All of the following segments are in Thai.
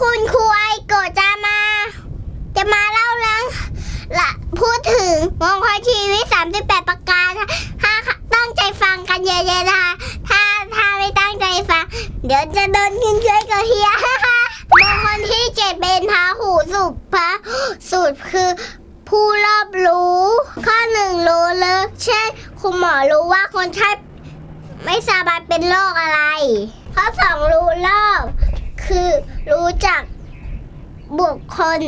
คุณครูไอโกะจะมา จะมาเล่าเรื่องละพูดถึงมงคลชีวิต 38 ประการถ้าตั้งใจฟังกันเยอะๆนะคะถ้าถ้าไม่ตั้งใจฟัง เดี๋ยวจะโดนขึ้นเยอะกว่เฮียมงคลที่เจ็ดเป็นพาหูสุภพระสุดคือผู้รอบรู้ ข้อหนึ่งรู้เลยเช่นคุณหมอรู้ว่าคนไข้ไม่สบายเป็นโรคอะไร ข้อสองรู้รอบ คือรู้จักบุคคล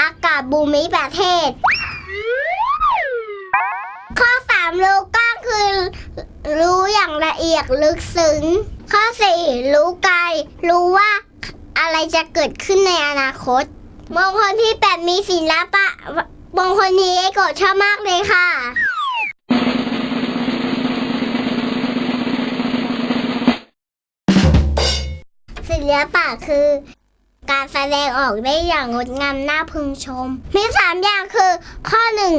อากาศบูมิประเทศ ข้อสามรู้กว้างคือรู้อย่างละเอียดลึกซึ้ง ข้อสี่รู้ไกล รู้ว่าอะไรจะเกิดขึ้นในอนาคต มงคลที่แปดมีศิลปะมงคลนี้เอโกชอบมากเลยค่ะ ศิลปะคือ การแสดงออกได้อย่างงดงามน่าพึงชม มีสามอย่างคือ ข้อหนึ่ง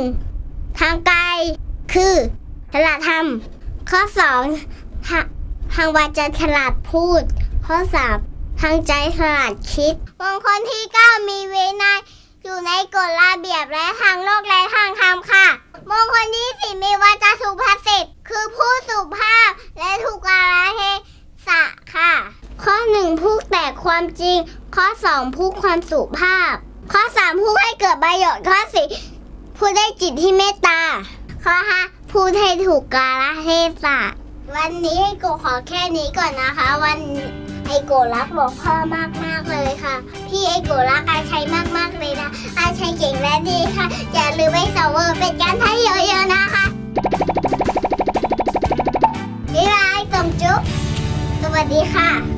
ทางกายคือฉลาดทำข้อสองทางวาจาฉลาดพูด ข้อสามทางใจฉลาดคิดมงคลที่เก้ามีเวนัยอยู่ในกฎระเบียบและทางโลกและทางธรรมค่ะมงคลที่สี่มีวาจาสุภาษิตคือผู้สุภาพและถูกกาลเทศะค่ะ ข้อหนึ่ง พูดแต่ความจริง ข้อสองพูดความสุภาพ ข้อสามพูดให้เกิดประโยชน์ข้อสี่พูดได้จิตที่เมตตา ข้อห้าพูดให้ถูกกาลเทศะวันนี้ไอโกขอแค่นี้ก่อนนะคะ วันไอโกรักหลวงพ่อมากมากเลยค่ะ พี่ไอโกรักอาชัยมากมากเลยนะ อาชัยเก่งและดีค่ะ อย่าลืมไปสวอร์เป็นการให้เยอะๆนะคะบ๊ายบายสมจุ๊บสวัสดีค่ะ